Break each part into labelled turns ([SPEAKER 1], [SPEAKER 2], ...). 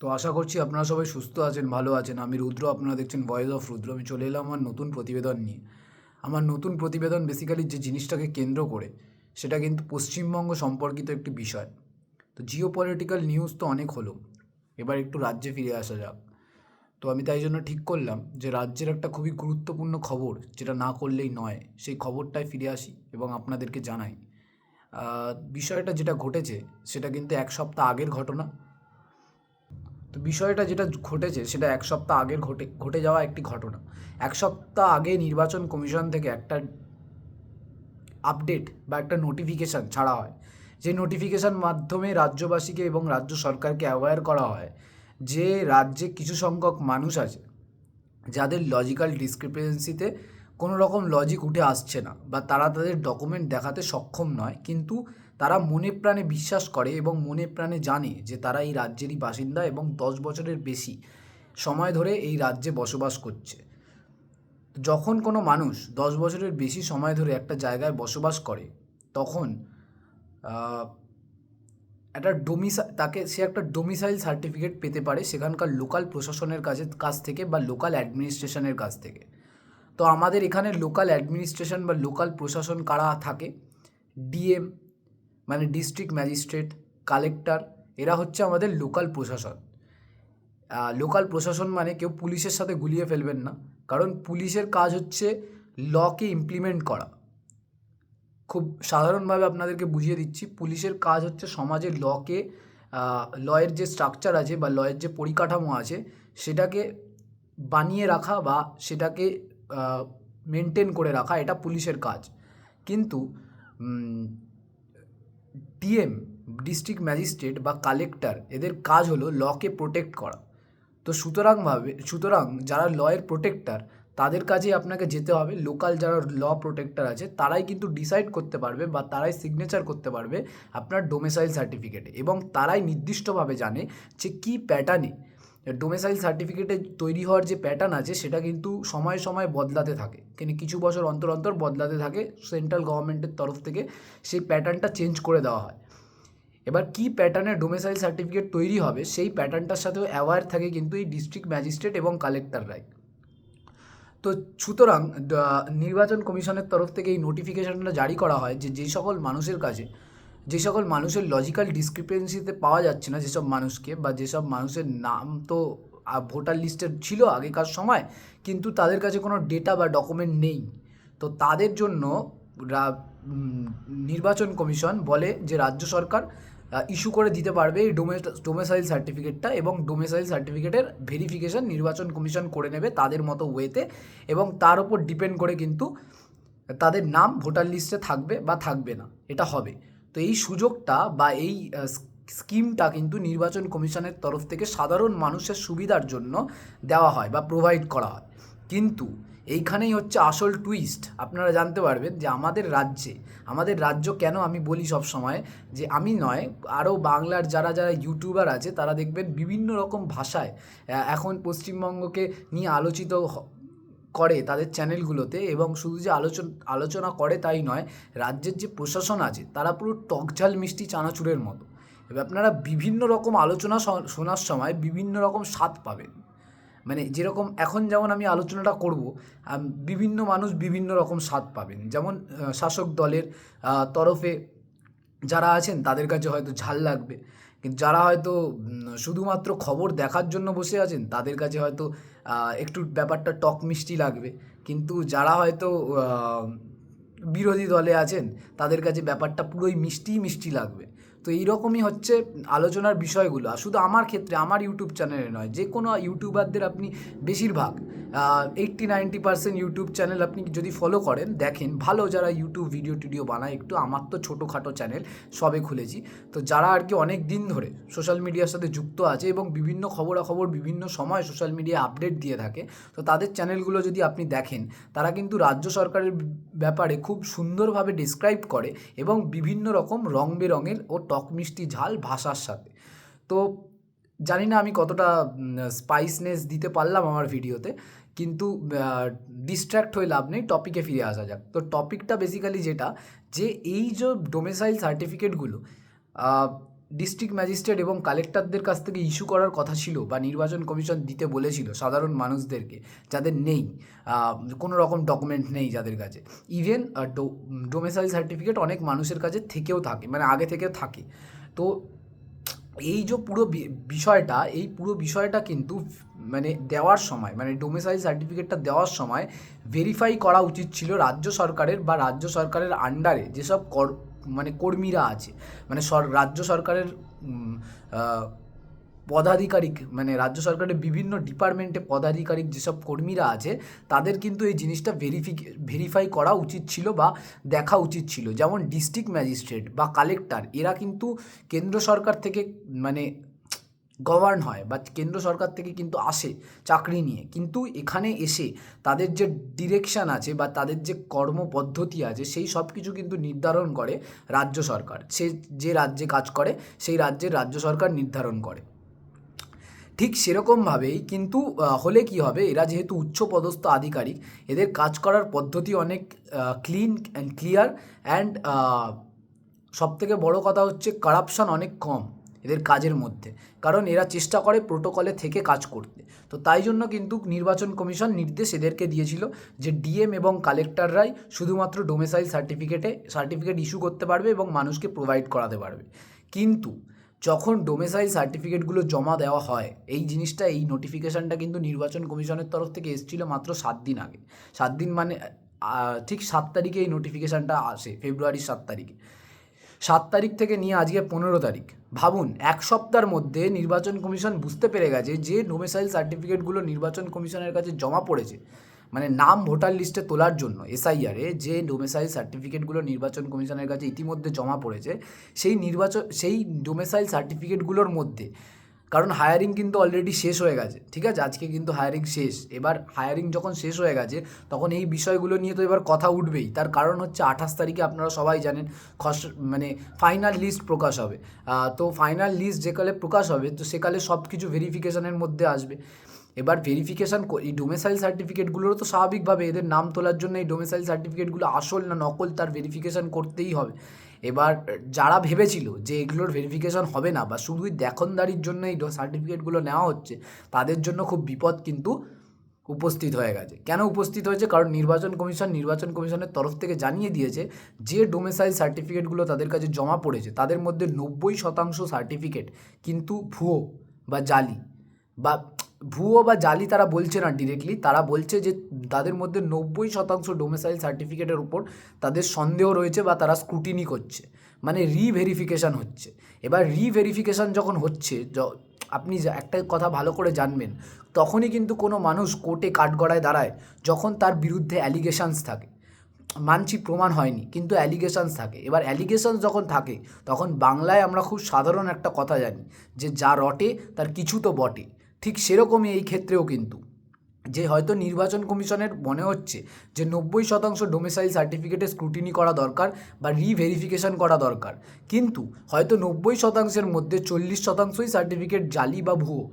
[SPEAKER 1] তো আশা করছি আপনারা সবাই সুস্থ আছেন, ভালো আছেন। আমি রুদ্র, আপনারা দেখছেন ভয়েস অফ রুদ্র। আমি চলে এলাম আমার নতুন প্রতিবেদন নিয়ে। আমার নতুন প্রতিবেদন বেসিক্যালি যে জিনিসটাকে কেন্দ্র করে, সেটা কিন্তু পশ্চিমবঙ্গ সম্পর্কিত একটি বিষয়। তো জিও পলিটিক্যাল নিউজ তো অনেক হলো। এবার একটু রাজ্যে ফিরে আসা যাক। তো আমি তাই জন্য ঠিক করলাম যে রাজ্যের একটা খুবই গুরুত্বপূর্ণ খবর, যেটা না করলেই নয়, সেই খবরটায় ফিরে আসি এবং আপনাদেরকে জানাই। বিষয়টা যেটা ঘটেছে, সেটা কিন্তু এক সপ্তাহ আগের ঘটনা। তো বিষয়টা যেটা ঘটেছে, সেটা এক সপ্তাহ আগের ঘটে ঘটে যাওয়া একটি ঘটনা। এক সপ্তাহ আগে নির্বাচন কমিশন থেকে একটা আপডেট বা একটা নোটিফিকেশান ছাড়া হয়। যে নোটিফিকেশান মাধ্যমে রাজ্যবাসীকে এবং রাজ্য সরকারকে অ্যাওয়্যার করা হয় যে রাজ্যে কিছু সংখ্যক মানুষ আছে, যাদের লজিক্যাল ডিসক্রিপেন্সিতে কোনো রকম লজিক উঠে আসছে না বা তারা তাদের ডকুমেন্ট দেখাতে সক্ষম নয়। কিন্তু তারা মনে প্রাণে বিশ্বাস করে এবং মনে প্রাণে জানে যে তারা এই রাজ্যেরই বাসিন্দা এবং দশ বছরের বেশি সময় ধরে এই রাজ্যে বসবাস করছে। যখন কোনো মানুষ দশ বছরের বেশি সময় ধরে একটা জায়গায় বসবাস করে, তখন একটা ডোমিসা তাকে, সে একটা ডোমিসাইল সার্টিফিকেট পেতে পারে সেখানকার লোকাল প্রশাসনের কাছে, কাছ থেকে বা লোকাল অ্যাডমিনিস্ট্রেশনের কাছ থেকে। তো আমাদের এখানে লোকাল অ্যাডমিনিস্ট্রেশন বা লোকাল প্রশাসন কারা থাকে? ডিএম মানে ডিস্ট্রিক্ট ম্যাজিস্ট্রেট কালেক্টর এরা হচ্ছে আমাদের লোকাল প্রশাসন। লোকাল প্রশাসন মানে কেউ পুলিশের সাথে গুলিয়ে ফেলবেন না, কারণ পুলিশের কাজ হচ্ছে লকে ইমপ্লিমেন্ট করা। খুব সাধারণভাবে আপনাদেরকে বুঝিয়ে দিচ্ছি, পুলিশের কাজ হচ্ছে সমাজের লকে লয়ের যে স্ট্রাকচার আছে বা লয়ের যে পরিকাঠামো আছে, সেটাকে বানিয়ে রাখা বা সেটাকে মেনটেন করে রাখা, এটা পুলিশের কাজ। কিন্তু ডিএম, ডিস্ট্রিক্ট ম্যাজিস্ট্রেট বা কালেক্টর, এদের কাজ হলো লকে প্রোটেক্ট করা। তো সুতরাংভাবে সুতরাং যারা লয়ের প্রোটেক্টর, তাদের কাছেই আপনাকে যেতে হবে। লোকাল যারা ল প্রোটেক্টর আছে, তারাই কিন্তু ডিসাইড করতে পারবে বা তারাই সিগনেচার করতে পারবে আপনার ডোমেসাইল সার্টিফিকেটে এবং তারাই নির্দিষ্টভাবে জানে যে কী প্যাটার্নে ডোমেসাইল সার্টিফিকেটে তৈরি হওয়ার যে প্যাটার্ন আছে, সেটা কিন্তু সময় সময় বদলাতে থাকে। কিন্তু কিছু বছর অন্তর অন্তর বদলাতে থাকে সেন্ট্রাল গভর্নমেন্টের তরফ থেকে সেই প্যাটার্নটা চেঞ্জ করে দেওয়া হয়। এবার কি প্যাটার্নের ডোমেসাইল সার্টিফিকেট তৈরি হবে, সেই প্যাটার্নটার সাথেও অ্যাওয়ার থাকে কিন্তু এই ডিস্ট্রিক্ট ম্যাজিস্ট্রেট এবং কালেক্টররাই তো সুতরাং নির্বাচন কমিশনের তরফ থেকে এই নোটিফিকেশনটা জারি করা হয় যে যে সকল মানুষের কাছে যে সকল মানুষের লজিক্যাল ডিসক্রিপেন্সিতে পাওয়া যাচ্ছে না যেসব মানুষকে বা যেসব মানুষের নাম তো ভোটার লিস্টে ছিল আগেকার সময়, কিন্তু তাদের কাছে কোনো ডেটা বা ডকুমেন্ট নেই। তো তাদের জন্য নির্বাচন কমিশন বলে যে রাজ্য সরকার ইস্যু করে দিতে পারবে এই ডোমে ডোমেসাইল সার্টিফিকেটটা এবং ডোমেসাইল সার্টিফিকেটের ভেরিফিকেশন নির্বাচন কমিশন করে নেবে তাদের মতো ওয়েতে এবং তার উপর ডিপেন্ড করে কিন্তু তাদের নাম ভোটার লিস্টে থাকবে বা থাকবে না। এটা হবে। তো এই সুযোগটা বা এই স্কিমটা কিন্তু নির্বাচন কমিশনের তরফ থেকে সাধারণ মানুষের সুবিধার জন্য দেওয়া হয় বা প্রোভাইড করা হয়। কিন্তু এইখানেই হচ্ছে আসল টুইস্ট আপনারা জানতে পারবেন যে আমাদের রাজ্যে, আমাদের রাজ্য কেন আমি বলি সব সময় যে আমি নয়, আরও বাংলার যারা যারা ইউটিউবার আছে তারা দেখবেন বিভিন্ন রকম ভাষায় এখন পশ্চিমবঙ্গকে নিয়ে আলোচিত করে তাদের চ্যানেলগুলোতে এবং শুধু যে আলোচনা আলোচনা করে তাই নয়, রাজ্যের যে প্রশাসন আছে তারা পুরো টকঝাল মিষ্টি চানাচুরের মতো। এবার আপনারা বিভিন্ন রকম আলোচনা শোনার সময় বিভিন্ন রকম স্বাদ পাবেন। মানে যেরকম এখন যেমন আমি আলোচনাটা করব বিভিন্ন মানুষ বিভিন্ন রকম স্বাদ পাবেন। যেমন শাসক দলের তরফে যারা আছেন তাদের কাছে হয়তো ঝাল লাগবে। কিন্তু যারা হয়তো শুধুমাত্র খবর দেখার জন্য বসে আছেন, তাদের কাছে হয়তো একটু ব্যাপারটা টক মিষ্টি লাগবে। কিন্তু যারা হয়তো বিরোধী দলে আছেন, তাদের কাছে ব্যাপারটা পুরোই মিষ্টি মিষ্টি লাগবে। তো এইরকমই হচ্ছে আলোচনার বিষয়গুলো। আর শুধু আমার ক্ষেত্রে, আমার ইউটিউব চ্যানেলে নয় যে কোনো ইউটিউবারদের আপনি বেশিরভাগ eighty ninety percent YouTube channel আপনি যদি ফলো করেন, দেখেন ভালো যারা ইউটিউব ভিডিও টিডিও বানায়, একটু আমার তো ছোটোখাটো চ্যানেল সবে খুলেছি। তো যারা আর কি অনেক দিন ধরে সোশ্যাল মিডিয়ার সাথে যুক্ত আছে এবং বিভিন্ন খবরাখবর, বিভিন্ন সময় সোশ্যাল মিডিয়া আপডেট দিয়ে থাকে, তো তাদের চ্যানেলগুলো যদি আপনি দেখেন, তারা কিন্তু রাজ্য সরকারের ব্যাপারে খুব সুন্দরভাবে ডিসক্রাইব করে এবং বিভিন্ন রকম রং বেরঙের ও টক মিষ্টি ঝাল ভাষার সাথে। তো জানি না আমি কতটা স্পাইসনেস দিতে পারলাম আমার ভিডিওতে, কিন্তু ডিস্ট্র্যাক্ট হয়ে লাভ নেই টপিকে ফিরে আসা যাক। তো টপিকটা বেসিক্যালি যেটা, যে এই যে ডোমেসাইল সার্টিফিকেটগুলো ডিস্ট্রিক্ট ম্যাজিস্ট্রেট এবং কালেক্টরদের কাছ থেকে ইস্যু করার কথা ছিল বা নির্বাচন কমিশন দিতে বলেছিল সাধারণ মানুষদেরকে, যাদের নেই কোনো রকম ডকুমেন্ট নেই যাদের কাছে। ইভেন ডোমেসাইল সার্টিফিকেট অনেক মানুষের কাছে থেকেও থাকে মানে আগে থেকেও থাকে। তো এই যে পুরো বিষয়টা, এই পুরো বিষয়টা কিন্তু মানে দেওয়ার সময় মানে ডোমিসাইল সার্টিফিকেটটা দেওয়ার সময় ভেরিফাই করা উচিত ছিল রাজ্য সরকারের বা রাজ্য সরকারের আন্ডারে যেসব কর মানে কর্মীরা আছে। মানে সর, রাজ্য সরকারের পদাধিকারিক মানে রাজ্য সরকারের বিভিন্ন ডিপার্টমেন্টে পদাধিকারিক যেসব কর্মীরা আছে, তাদের কিন্তু এই জিনিসটা ভেরিফি ভেরিফাই করা উচিত ছিল বা দেখা উচিত ছিল। যেমন ডিস্ট্রিক্ট ম্যাজিস্ট্রেট বা কালেক্টর এরা কিন্তু কেন্দ্র সরকার থেকে মানে গভর্ন হয় বা কেন্দ্র সরকার থেকে কিন্তু আসে চাকরি নিয়ে। কিন্তু এখানে এসে তাদের যে ডিরেকশন আছে বা তাদের যে কর্মপদ্ধতি আছে, সেই সব কিছু কিন্তু নির্ধারণ করে রাজ্য সরকার। সে যে রাজ্যে কাজ করে, সেই রাজ্যের রাজ্য সরকার নির্ধারণ করে। ঠিক সেরকমভাবেই কিন্তু হলে কি হবে? এরা যেহেতু উচ্চ পদস্থ আধিকারিক, এদের কাজ করার পদ্ধতি অনেক ক্লিন অ্যান্ড ক্লিয়ার অ্যান্ড সবথেকে বড় কথা হচ্ছে কারাপশন অনেক কম এদের কাজের মধ্যে। কারণ এরা চেষ্টা করে প্রোটোকলে থেকে কাজ করতে। তো তাই জন্য কিন্তু নির্বাচন কমিশন নির্দেশ এদেরকে দিয়েছিল যে ডিএম এবং কালেক্টররাই শুধুমাত্র ডোমেসাইল সার্টিফিকেটে সার্টিফিকেট ইস্যু করতে পারবে এবং মানুষকে প্রোভাইড করাতে পারবে। কিন্তু যখন ডোমেসাইল সার্টিফিকেটগুলো জমা দেওয়া হয়, এই জিনিসটা, এই নোটিফিকেশানটা কিন্তু নির্বাচন কমিশনের তরফ থেকে এসেছিল মাত্র সাত দিন আগে। সাত দিন মানে ঠিক সাত তারিখে এই নোটিফিকেশানটা আসে, ফেব্রুয়ারির সাত তারিখে। সাত তারিখ থেকে নিয়ে আজকে পনেরো তারিখ। ভাবুন, এক সপ্তাহের মধ্যে নির্বাচন কমিশন বুঝতে পেরে গেছে যে ডোমেসাইল সার্টিফিকেটগুলো নির্বাচন কমিশনের কাছে জমা পড়েছে। মানে নাম ভোটার লিস্টে তোলার জন্য এসআইআরে যে ডোমেসাইল সার্টিফিকেটগুলো নির্বাচন কমিশনের কাছে ইতিমধ্যে জমা পড়েছে, সেই নির্বাচন, সেই ডোমেসাইল সার্টিফিকেটগুলোর মধ্যে, কারণ হায়ারিং কিন্তু অলরেডি শেষ হয়ে গেছে, ঠিক আছে? আজকে কিন্তু হায়ারিং শেষ। এবার হায়ারিং যখন শেষ হয়ে গেছে, তখন এই বিষয়গুলো নিয়ে তো এবার কথা উঠবেই। তার কারণ হচ্ছে আঠাশ তারিখে আপনারা সবাই জানেন, খস মানে ফাইনাল লিস্ট প্রকাশ হবে। তো ফাইনাল লিস্ট যেকালে প্রকাশ হবে, তো সেকালে সব কিছু ভেরিফিকেশনের মধ্যে আসবে। এবার ভেরিফিকেশান এই ডোমেসাইল সার্টিফিকেটগুলোরও তো স্বাভাবিকভাবে এদের নাম তোলার জন্য এই ডোমেসাইল সার্টিফিকেটগুলো আসল না নকল তার ভেরিফিকেশান করতেই হবে। এবার যারা ভেবেছিল যে এগুলোর ভেরিফিকেশন হবে না বা শুধুই দেখনদারির জন্য এই সার্টিফিকেটগুলো নেওয়া হচ্ছে, তাদের জন্য খুব বিপদ কিন্তু উপস্থিত হয়ে গেছে। কেন উপস্থিত হয়েছে? কারণ নির্বাচন কমিশন নির্বাচন কমিশনের তরফ থেকে জানিয়ে দিয়েছে যে ডোমেসাইল সার্টিফিকেটগুলো তাদের কাছে জমা পড়েছে, তাদের মধ্যে নব্বই শতাংশ সার্টিফিকেট কিন্তু ভুয়ো বা জালি বা ভুয়ো বা জালি তারা বলছে না ডিরেক্টলি তারা বলছে যে তাদের মধ্যে নব্বই শতাংশ ডোমেসাইল সার্টিফিকেটের উপর তাদের সন্দেহ রয়েছে বা তারা স্ক্রুটিনি করছে। মানে রিভেরিফিকেশান হচ্ছে। এবার রিভেরিফিকেশান যখন হচ্ছে আপনি একটা কথা ভালো করে জানবেন, তখনই কিন্তু কোনো মানুষ কোর্টে কাঠগড়ায় দাঁড়ায় যখন তার বিরুদ্ধে অ্যালিগেশানস থাকে। মানছি প্রমাণ হয়নি, কিন্তু অ্যালিগেশনস থাকে। এবার অ্যালিগেশনস যখন থাকে, তখন বাংলায় আমরা খুব সাধারণ একটা কথা জানি যে যা রটে, তার কিছু তো বটে। ঠিক সেরকমই এই ক্ষেত্রেও কিন্তু। যে হয়তো নির্বাচন কমিশনের মনে হচ্ছে যে নব্বই শতাংশ ডোমেসাইল সার্টিফিকেটে স্ক্রুটিনি করা দরকার বা রিভেরিফিকেশন করা দরকার। কিন্তু হয়তো নব্বই শতাংশের মধ্যে চল্লিশ শতাংশই সার্টিফিকেট জালি বা ভুয়ো।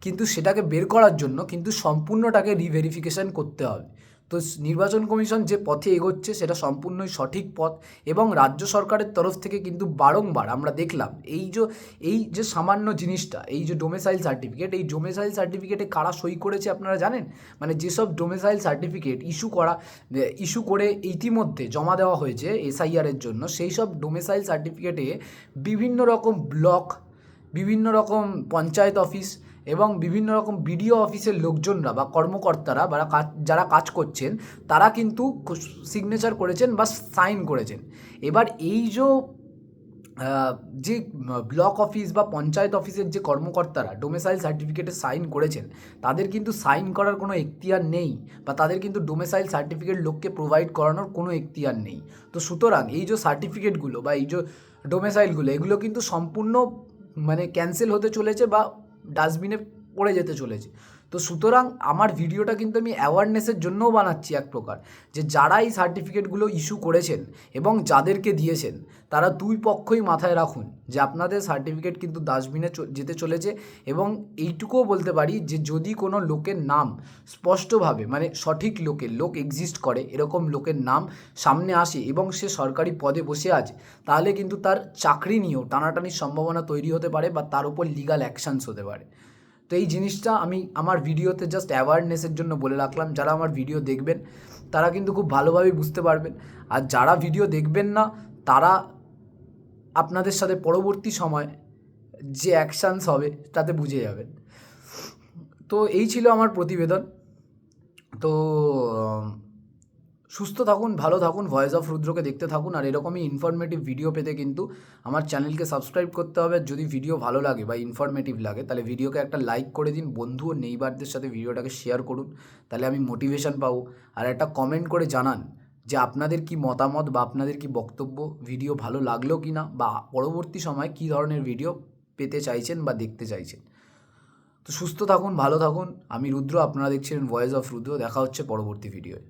[SPEAKER 1] কিন্তু সেটাকে বের করার জন্য কিন্তু সম্পূর্ণটাকে রিভেরিফিকেশন করতে হবে। তো নির্বাচন কমিশন যে পথে এগোচ্ছে সেটা সম্পূর্ণই সঠিক পথ এবং রাজ্য সরকারের তরফ থেকে কিন্তু বারংবার আমরা দেখলাম এই যে এই যে সামান্য জিনিসটা, এই যে ডোমেসাইল সার্টিফিকেট এই ডোমেসাইল সার্টিফিকেটে কারা সই করেছে আপনারা জানেন? মানে যেসব ডোমেসাইল সার্টিফিকেট ইস্যু করা ইস্যু করে ইতিমধ্যে জমা দেওয়া হয়েছে এসআইআরের জন্য, সেই সব ডোমেসাইল সার্টিফিকেটে বিভিন্ন রকম ব্লক বিভিন্ন রকম পঞ্চায়েত অফিস এবং বিভিন্ন রকম বিডিও অফিসের লোকজনরা বা কর্মকর্তারা বা যারা কাজ করছেন, তারা কিন্তু সিগনেচার করেছেন বা সাইন করেছেন। এবার এই যে যে ব্লক অফিস বা পঞ্চায়েত অফিসের যে কর্মকর্তারা ডোমেসাইল সার্টিফিকেটে সাইন করেছেন, তাদের কিন্তু সাইন করার কোনো এখতিয়ার নেই বা তাদের কিন্তু ডোমেসাইল সার্টিফিকেট লোককে প্রোভাইড করানোর কোনো এখতিয়ার নেই। তো সুতরাং এই যে সার্টিফিকেটগুলো বা এই যে ডোমেসাইলগুলো এগুলো কিন্তু সম্পূর্ণ মানে ক্যান্সেল হতে চলেছে বা ডাস্টবিনে পড়ে যেতে চলেছে। তো সুতরাং আমার ভিডিওটা কিন্তু আমি অ্যাওয়ারনেসের জন্যও বানাচ্ছি এক প্রকার, যে যারা এই সার্টিফিকেটগুলো ইস্যু করেছেন এবং যাদেরকে দিয়েছেন, তারা দুই পক্ষই মাথায় রাখুন যে আপনাদের সার্টিফিকেট কিন্তু ডাস্টবিনে যেতে চলেছে এবং এইটুকুও বলতে পারি যে যদি কোনো লোকের নাম স্পষ্টভাবে মানে সঠিক লোকের, লোক এক্সিস্ট করে, এরকম লোকের নাম সামনে আসে এবং সে সরকারি পদে বসে আছে, তাহলে কিন্তু তার চাকরি নিয়েও টানাটানির সম্ভাবনা তৈরি হতে পারে বা তার উপর লিগাল অ্যাকশানস হতে পারে। তো এই জিনিসটা আমি আমার ভিডিওতে জাস্ট অ্যাওয়ারনেসের জন্য বলে রাখলাম। যারা আমার ভিডিও দেখবেন, তারা কিন্তু খুব ভালোভাবেই বুঝতে পারবেন। আর যারা ভিডিও দেখবেন না, তারা আপনাদের সাথে পরবর্তী সময় যে অ্যাকশানস হবে, তাতে বুঝে যাবেন। তো এই ছিল আমার প্রতিবেদন। তো সুস্থ থাকুন, ভালো থাকুন, ভয়েস অফ রুদ্রকে দেখতে থাকুন, আর এরকমই ইনফরমেটিভ ভিডিও পেতে কিন্তু আমার চ্যানেলকে সাবস্ক্রাইব করতে হবে। যদি ভিডিও ভালো লাগে বা ইনফরমেটিভ লাগে, তাহলে ভিডিওকে একটা লাইক করে দিন, বন্ধু ও নেইবারদের সাথে ভিডিওটাকে শেয়ার করুন। তাহলে আমি মোটিভেশন পাবো। আর একটা কমেন্ট করে জানান যে আপনাদের কি মতামত বা আপনাদের কি বক্তব্য ভিডিও ভালো লাগল কি না বা পরবর্তী সময় কী ধরনের ভিডিও পেতে চাইছেন বা দেখতে চাইছেন। তো সুস্থ থাকুন, ভালো থাকুন। আমি রুদ্র, আপনারা দেখছিলেন ভয়েস অফ রুদ্র দেখা হচ্ছে পরবর্তী ভিডিওয়